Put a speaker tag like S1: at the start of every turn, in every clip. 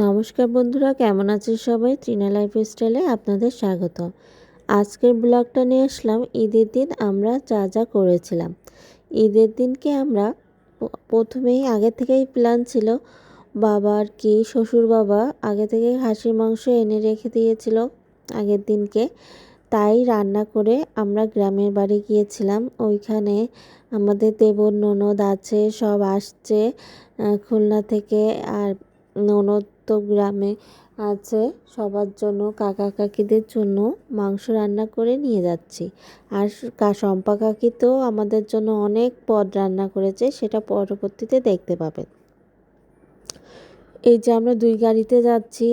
S1: নমস্কার বন্ধুরা, কেমন আছেন সবাই? ত্রিনা লাইফ স্টাইলে আপনাদের স্বাগত। আজকের ব্লগটা নিয়ে আসলাম, ঈদের দিন আমরা যা যা করেছিলাম। ঈদের দিনকে আমরা প্রথমেই আগে থেকেই প্ল্যান ছিল বাবার কি, শ্বশুর বাবা আগে থেকে হাঁসির মাংস এনে রেখে দিয়েছিল আগের দিনকে। তাই রান্না করে আমরা গ্রামের বাড়ি গিয়েছিলাম। ওইখানে আমাদের দেবর ননদ আছে, সব আসছে খুলনা থেকে আর ননদ তো গ্রামে আছে। সবার জন্য কাকা কাকিদের জন্য মাংস রান্না করে নিয়ে যাচ্ছি। আর শম্পা কাকি তো আমাদের জন্য অনেক পদ রান্না করেছে, সেটা পরবর্তীতে দেখতে পাবেন। এই যে আমরা দুই গাড়িতে যাচ্ছি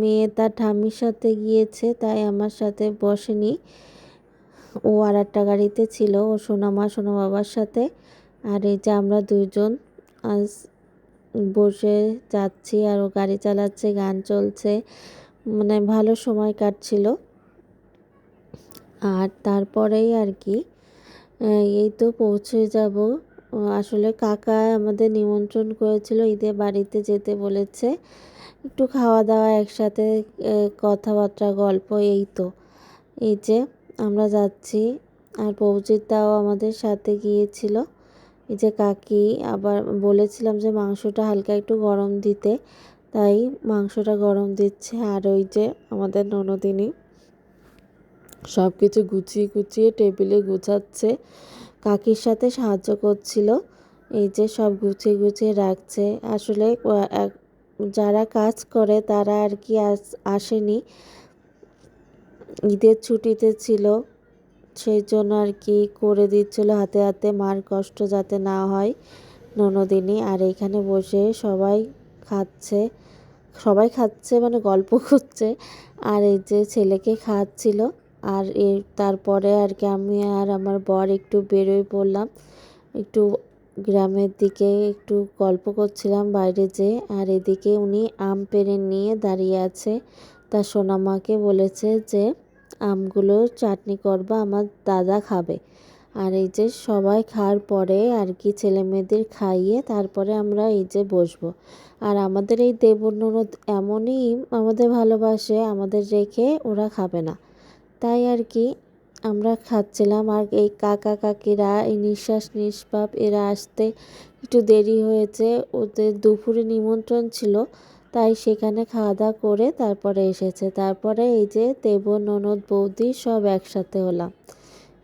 S1: মেয়ে তার ঠাম্মির সাথে গিয়েছে, তাই আমার সাথে বসেনি। ও আর একটা গাড়িতে ছিল, ও সোনামা সোনা বাবার সাথে। আর এই যে আমরা দুইজন, আজ বসে যাচ্ছি আর ও গাড়ি চালাচ্ছে, গান চলছে। মানে ভালো সময় কাটছিল। আর তারপরেই আর কি এই তো পৌঁছে যাব। আসলে কাকা আমাদের নিমন্ত্রণ করেছিল, ঈদে বাড়িতে যেতে বলেছে। একটু খাওয়া দাওয়া একসাথে কথাবার্তা, গল্প, এই তো। এই যে আমরা যাচ্ছি। আর পৌঁছে পৌঁছিতাও আমাদের সাথে গিয়েছিল। এই যে কাকি, আবার বলেছিলাম যে মাংসটা হালকা একটু গরম দিতে, তাই মাংসটা গরম দিচ্ছে। আর ওই যে আমাদের ননদিনী সব কিছু গুছিয়ে গুছিয়ে টেবিলে গুছাচ্ছে। কাকির সাথে সাহায্য করছিল, এই যে সব গুছিয়ে গুছিয়ে রাখছে। আসলে যারা কাজ করে তারা আর কি আসেনি। ঈদের ছুটিতে ছিল সেই জন্য আর কি করে দিচ্ছিল, হাতে হাতে মার কষ্ট যাতে না হয়। ননদিনী, আর এখানে বসে সবাই খাচ্ছে সবাই খাচ্ছে মানে গল্প করছে। আর এই যে ছেলেকে খাওয়াচ্ছিল আর এর তারপরে আর কি আমি আর আমার বর একটু বেরোয় পড়লাম। একটু গ্রামের দিকে একটু গল্প করছিলাম বাইরে যে, আর এদিকে উনি আম পেরে নিয়ে দাঁড়িয়ে আছে। তার সোনামাকে বলেছে যে আমগুলো চাটনি করবা, আমার দাদা খাবে। আর এই যে সবাই খাওয়ার পরে আর কি ছেলে মেয়েদের খাইয়ে তারপরে আমরা এই যে বসবো। আর আমাদের এই দেবর ননদ এমনই আমাদের ভালোবাসে, আমাদের রেখে ওরা খাবে না। তাই আর কি আমরা খাচ্ছিলাম। আর এই কাকা, কাকিরা, এই নিঃশ্বাস নিষ্পাপ, এরা আসতে একটু দেরি হয়েছে। ওদের দুপুরে নিমন্ত্রণ ছিল। তাই সেখানে খাওয়া দাওয়া করে তারপরে এসেছে। তারপরে এই যে দেব, ননদ, বৌদি সব একসাথে হলাম।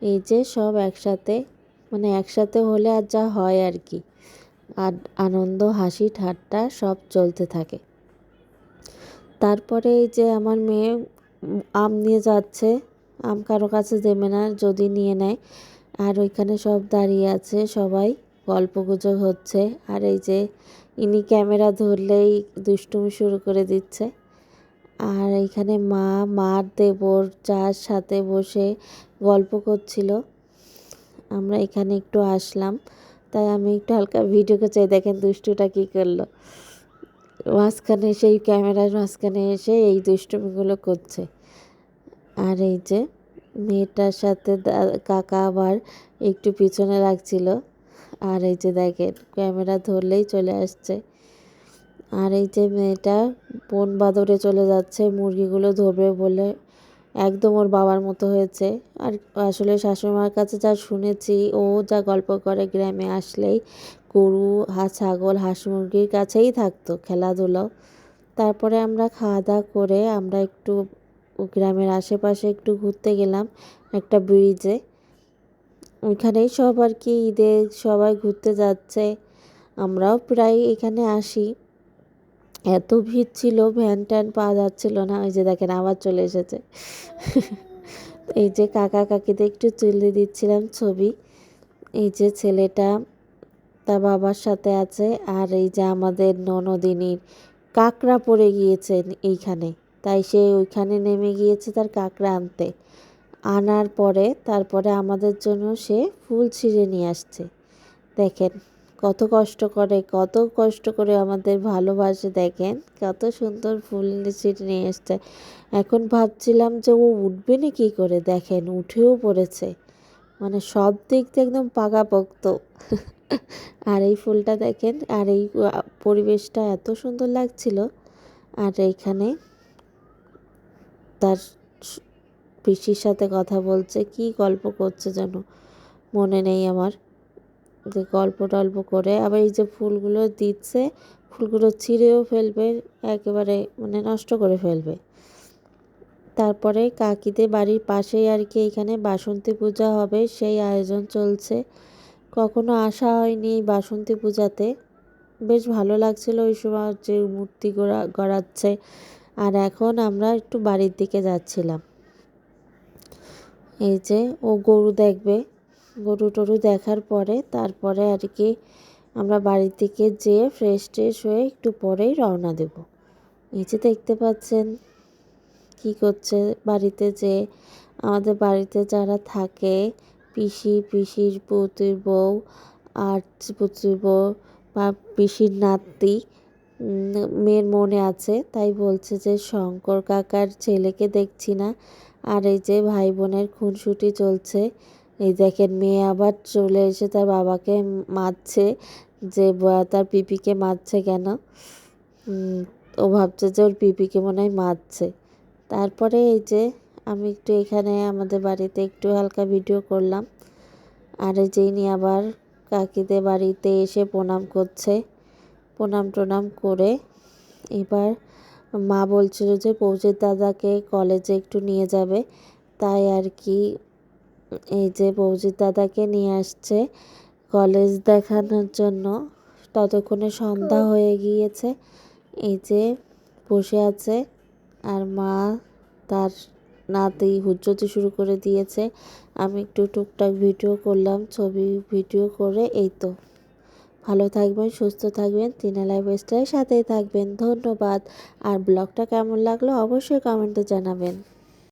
S1: এই যে সব একসাথে মানে একসাথে হলে আর যা হয় আর কি। আর আনন্দ, হাসি, ঠাট্টা সব চলতে থাকে। তারপরে এই যে আমার মেয়ে আম নিয়ে যাচ্ছে। আম কারও কাছে দেবে না, যদি নিয়ে নেয়। আর ওইখানে সব দাঁড়িয়ে আছে সবাই। গল্প গুজব হচ্ছে। আর এই যে ইনি ক্যামেরা ধরলেই দুষ্টুমি শুরু করে দিচ্ছে। আর এখানে মা, মার দেবর যার সাথে বসে গল্প করছিল। আমরা এখানে একটু আসলাম। তাই আমি একটু হালকা ভিডিওকে চাই, দেখেন দুষ্টুটা কী করল। মাঝখানে সেই ক্যামেরার মাঝখানে এসে এই দুষ্টুমিগুলো করছে। আর এই যে মেয়েটার সাথে কাকা আবার একটু পিছনে রাখছিল আর এই যে দেখেন, ক্যামেরা ধরলেই চলে আসছে। আর এই যে মেয়েটা বন বাদরে চলে যাচ্ছে, মুরগিগুলো ধরবে বলে একদম ওর বাবার মতো হয়েছে। আর আসলে শাশুড়িমার কাছে যা শুনেছি, ও যা গল্প করে গ্রামে আসলেই গরু, হা, ছাগল, হাঁস মুরগির কাছেই থাকতো খেলাধুলো। তারপরে আমরা খাওয়া দাওয়া করে আমরা একটু গ্রামের আশেপাশে একটু ঘুরতে গেলাম একটা ব্রিজে ওইখানেই সব আর কি ঈদে সবাই ঘুরতে যাচ্ছে। আমরাও প্রায় এখানে আসি। এত ভিড় ছিল, ভ্যান ট্যান পাওয়া যাচ্ছিল না। ওই যে দেখেন আবার চলে এসেছে। এই যে কাকা কাকিতে একটু তুলে দিচ্ছিলাম ছবি। এই যে ছেলেটা তার বাবার সাথে আছে আর এই যে আমাদের ননদিনীর কাকড়া পড়ে গিয়েছেন এইখানে। তাই সে ওইখানে নেমে গিয়েছে তার কাকড়া আনতে। আনার পরে তারপরে আমাদের জন্য সে ফুল ছিঁড়ে নিয়ে আসছে। দেখেন কত কষ্ট করে, কত কষ্ট করে আমাদের ভালোবাসে, দেখেন কত সুন্দর ফুল ছিঁড়ে নিয়ে আসছে। এখন ভাবছিলাম যে ও উঠবে না কী করে? দেখেন উঠেও পড়েছে। মানে সব দিক দিয়ে একদম পাকাপোক্ত। আর এই ফুলটা দেখেন, আর এই পরিবেশটা এত সুন্দর লাগছিল। আর এইখানে তার পিসির সাথে কথা বলছে, কি গল্প করছে যেন মনে নেই আমার। যে গল্প টল্প করে আবার এই যে ফুলগুলো দিচ্ছে, ফুলগুলো ছিঁড়েও ফেলবে, একেবারে মানে নষ্ট করে ফেলবে। তারপরে কাকিদের বাড়ির পাশেই আর কি এখানে বাসন্তী পূজা হবে, সেই আয়োজন চলছে। কখনো আসা হয়নি বাসন্তী পূজাতে। বেশ ভালো লাগছিল ওই সময় যে মূর্তি গড়া, গড়াচ্ছে। আর এখন আমরা একটু বাড়ির দিকে যাচ্ছিলাম। এই যে ও গরু দেখবে। গরু টরু দেখার পরে তারপরে আর কি আমরা বাড়ির দিকে যেয়ে ফ্রেশ ট্রেশ হয়ে একটু পরেই রওনা দেব। এই যে দেখতে পাচ্ছেন কি করছে বাড়িতে যে আমাদের বাড়িতে যারা থাকে, পিসি, পিসির পুতুর বউ, আর পুতুর বউ বা পিসির নাতি মেয়ের মনে আছে, তাই বলছে যে শঙ্কর কাকার ছেলেকে দেখছি না। আর এই যে ভাই বোনের খুনসুটি চলছে। এই দেখেন, মেয়ে আবার চলে এসে তার বাবাকে মারছে যে তার পিপিকে মারছে কেন? ও ভাবছে যে ওর পিপিকে মনে হয় মারছে। তারপরে এই যে আমি একটু এখানে আমাদের বাড়িতে একটু হালকা ভিডিও করলাম। আর এই যে ইনি আবার কাকিদের বাড়িতে এসে প্রণাম করছে। প্রণাম টনাম করে এবার মা বলছিল যে পৌঁছের দাদাকে কলেজে একটু নিয়ে যাবে। তাই আর কি, এই যে পৌঁছির দাদাকে নিয়ে আসছে কলেজ দেখানোর জন্য। ততক্ষণে সন্ধ্যা হয়ে গিয়েছে। এই যে বসে আছে আর মা তার নাতি হুজ্জতে শুরু করে দিয়েছে। আমি একটু টুকটাক ভিডিও করলাম, ছবি ভিডিও করে, এই তো। ভালো থাকবেন, সুস্থ থাকবেন, তিনা লাইফ স্টাইলের সাথেই থাকবেন। ধন্যবাদ। আর ব্লগটা কেমন লাগল অবশ্যই কমেন্টে জানাবেন।